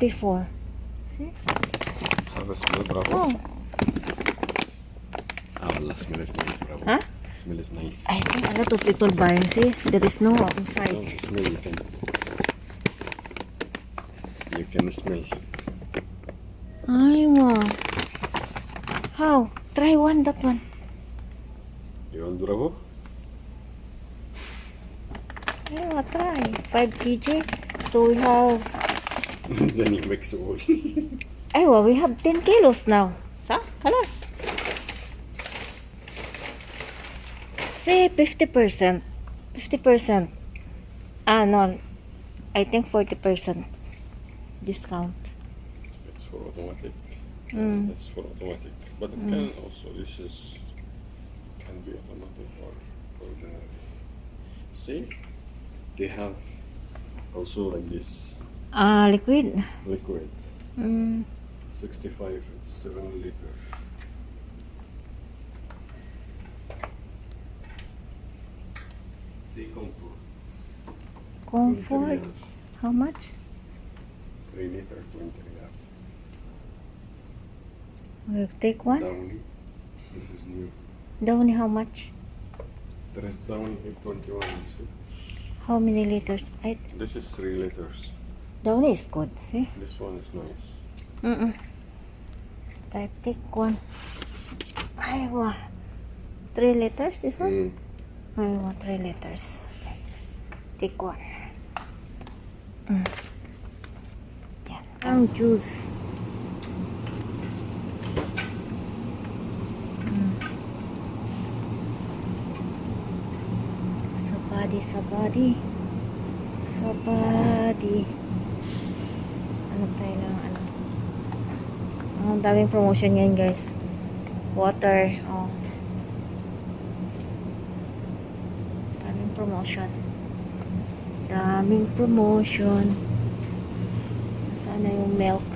35 before. See? Smell, bravo. Oh, Ah, wallah, smell is nice, bravo. Huh? Smell is nice. I think a lot of people buying. See, there is no No, inside. the smell you can. You can smell. Ay, wow. How? Try one, that one. You want bravo? Yeah, try. 5 kg. So we have, then you mix all. ay, wow, we have 10 kilos now. Sa? Kalas. Say 50%. 50%. Ah, no. I think 40% discount. it's for automatic. Mm. That's for automatic. But it can also, this is, can be automatic or ordinary. See? They have also like this Ah, liquid. liquid. Mm. 65, it's 7 liter. See comfort. Comfort. How much? 3 liter, 20 riyal. We'll take one. Downy. This is new. Downy, how much? There is Downy 821, you see? How many liters? I, This is 3 liters. Downy is good. See? This one is nice. Mm-mm. Type take one. I want three liters. This one. Mm. I want three liters. Take one. Mm. Yan. Ang juice. Mm. Sabadi, sabadi. Sabadi. Ano tayo ng ano? Ang daming promotion ngayon guys. Water. Oh. Daming promotion. Daming promotion. Sana yung milk.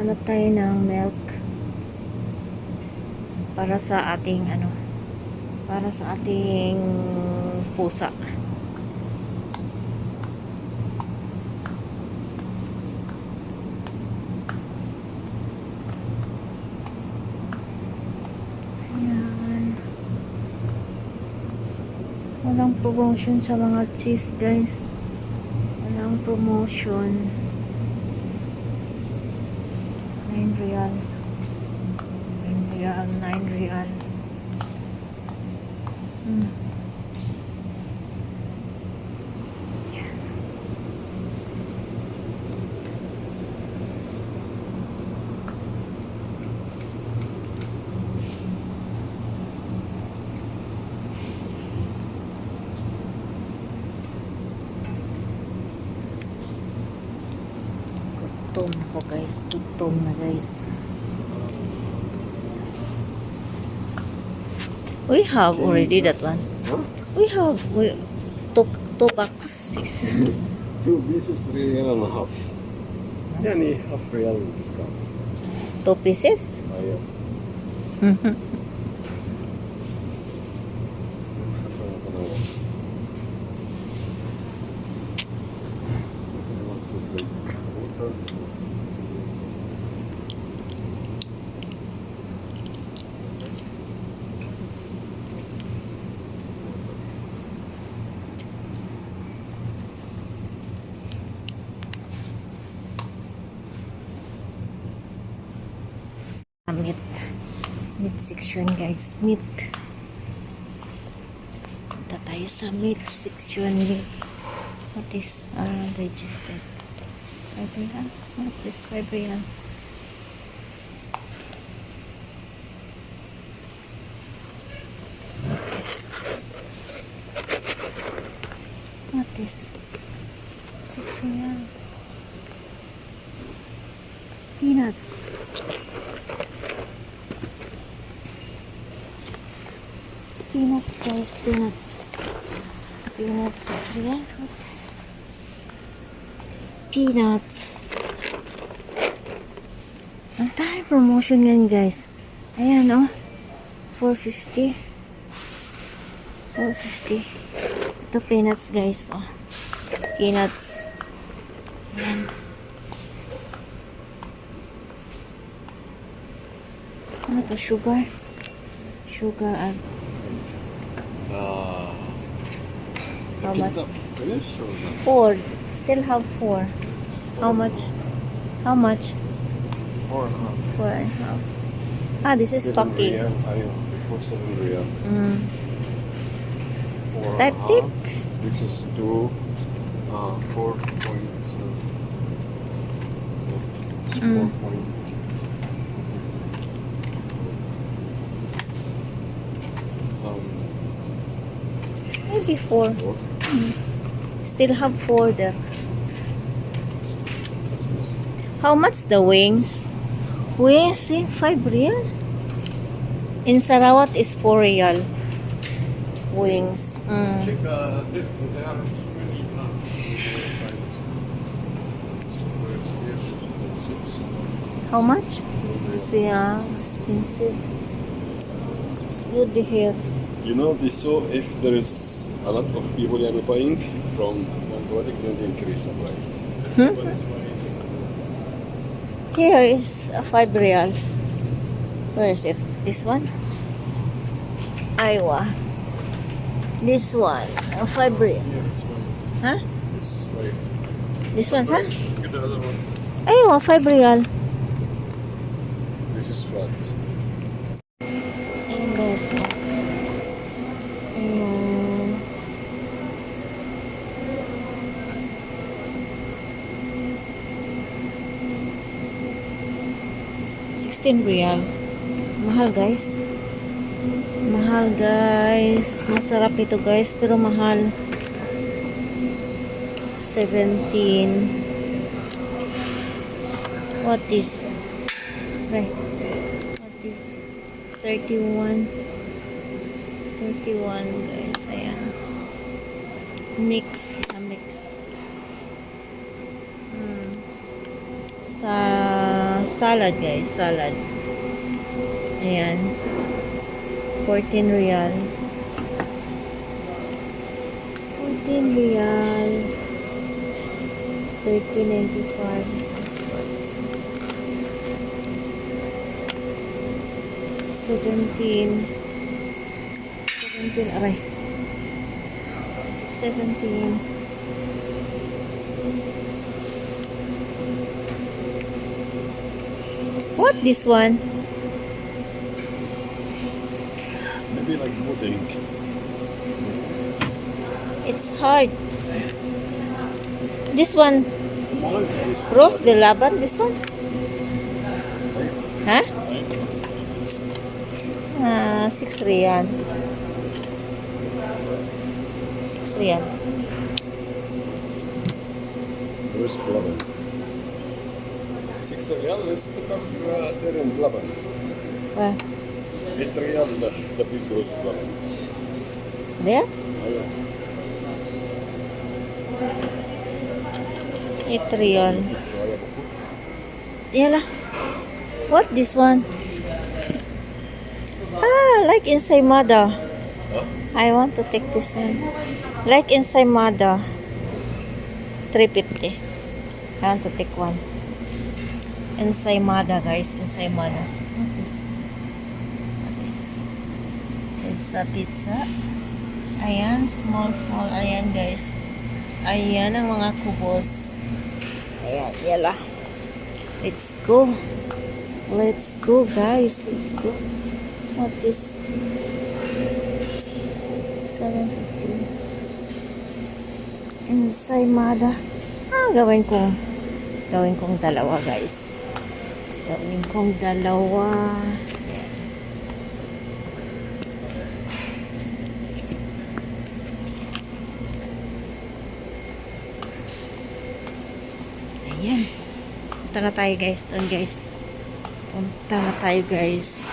Hanap tayo ng milk. Para sa ating ano. Para sa ating pusa. Ayan. Walang promotion sa mga cheese guys. Walang promotion. 9 real. 9 real, 9 real. Hmm. Gutom ako guys. Gutom na guys. We have already that one. We have we took two boxes. two pieces, three real and a half. Huh? Any half real discount. Two pieces? Oh yeah. Meat section guys. Meat. Punta tayo sa meat section. What is uh, digested? Five real? What is five real? guys, peanuts. Peanuts, sasriyan. Oops. Peanuts. Ang tayo promotion yan guys. Ayan oh. 450. 450. Ito peanuts guys. Oh. Peanuts. Ayan. Ano to? Sugar? Sugar at Uh, How much? Finish or not? four. Still have four. How much? How much? Four and a half. Four and a half. Ah, this is Seven fucky. real. Ayun, before seven real. Mm. Four and a Type half. This is two. Uh, four point. Uh, it's Mm. four point. Maybe four. four. Still have four there. How much the wings? Wings, see, five real. In Sarawak is four real. Wings. Mm. Check uh, if they have so many nuts. How much? See, ah, expensive. It's good to hear. You know, they saw if there is a lot of people are buying from one product, they increase the price. Hmm? Here is a five real. Where is it? This one? Iowa. This one, a five real. Yeah, this one. Huh? This is five. This one, sir? Get the other one. Iowa, five real. This is flat. Guys. oh. 16 real. Mahal guys. Mahal guys. Masarap ito guys pero mahal. 17 what is? Right. What is? 31 31 guys. Ayan. Mix. A mix. Hmm. sa salad guys salad. Ayan. 14 real. 14 real. 13.95 this one 17 17 aray. 17 What this one? Maybe like wood ink. It's hard. This one. Rose Belaban, this one? Huh? Ah, six riyan. Six riyan. Rose Belaban. 6 реал изпитам Дерен Глаба. Where? It real, the, the big rose Glaba. There? It real. Yeah. What this one? Ah, like inside mother. Huh? I want to take this one. Like inside mother. 350. I want to take one. Ensaymada, guys. Ensaymada. What is? What is? Pizza, pizza. Ayan, small, small. Ayan, guys. Ayan ang mga kubos. Ayan, yala. Let's go. Let's go, guys. Let's go. What is 750? Ensaymada. Ah, gawin kong gawin kong dalawa, guys. Gawin kong dalawa. Ayan. Punta na tayo guys. Doon guys. Punta na tayo guys.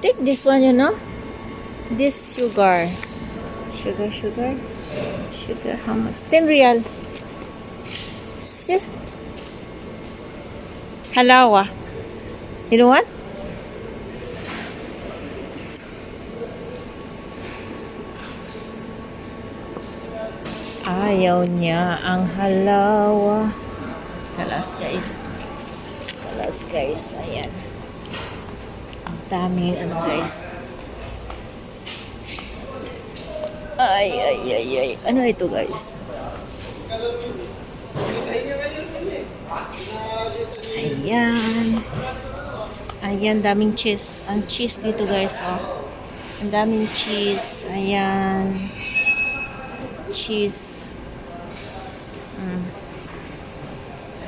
Take this one, you know. This sugar. Sugar, sugar. Sugar, how much? 10 real. Halawa. You know what? Ayaw niya ang halawa. Talas guys. Talas guys. Ayan. Daming ano guys. Ay, ay, ay, ay. Ano ito guys? Ayan. Ayan, daming cheese. Ang cheese dito guys, oh. Ang daming cheese. Ayan. Cheese. Mm.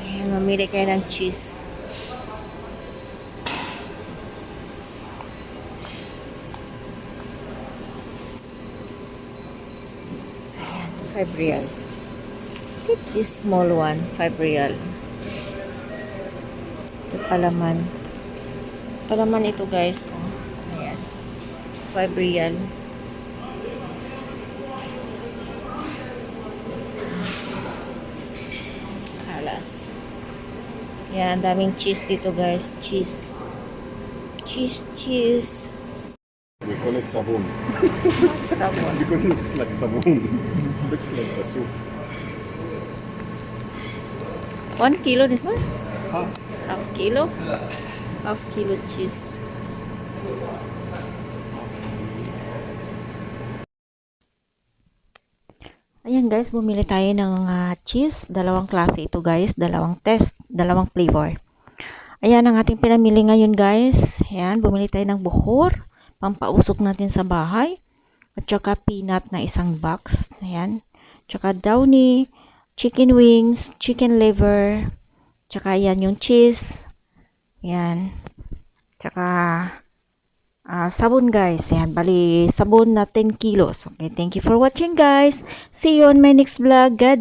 Ayan, mamili kayo ng cheese. Ayan, 5 real. Take this small one, 5 real. Ito palaman. Palaman ito guys. Oh. Ayan. 5 real. Kalas. Yan, daming cheese dito guys. Cheese. Cheese, cheese. It sabon. Sabon. Because it looks like sabon. looks like the soup. One kilo this one? Half. Half kilo? Half kilo cheese. Ayan guys, bumili tayo ng ah, cheese. Dalawang klase ito guys. Dalawang test. Dalawang flavor. Ayan ang ating pinamili ngayon guys. Ayan, bumili tayo ng buhor. Pampausok natin sa bahay. At saka peanut na isang box. Ayan. Tsaka downy, chicken wings, chicken liver. Tsaka ayan yung cheese. Ayan. Tsaka ah, sabon guys. Ayan, bali sabon na 10 kilos. Okay, thank you for watching guys. See you on my next vlog. God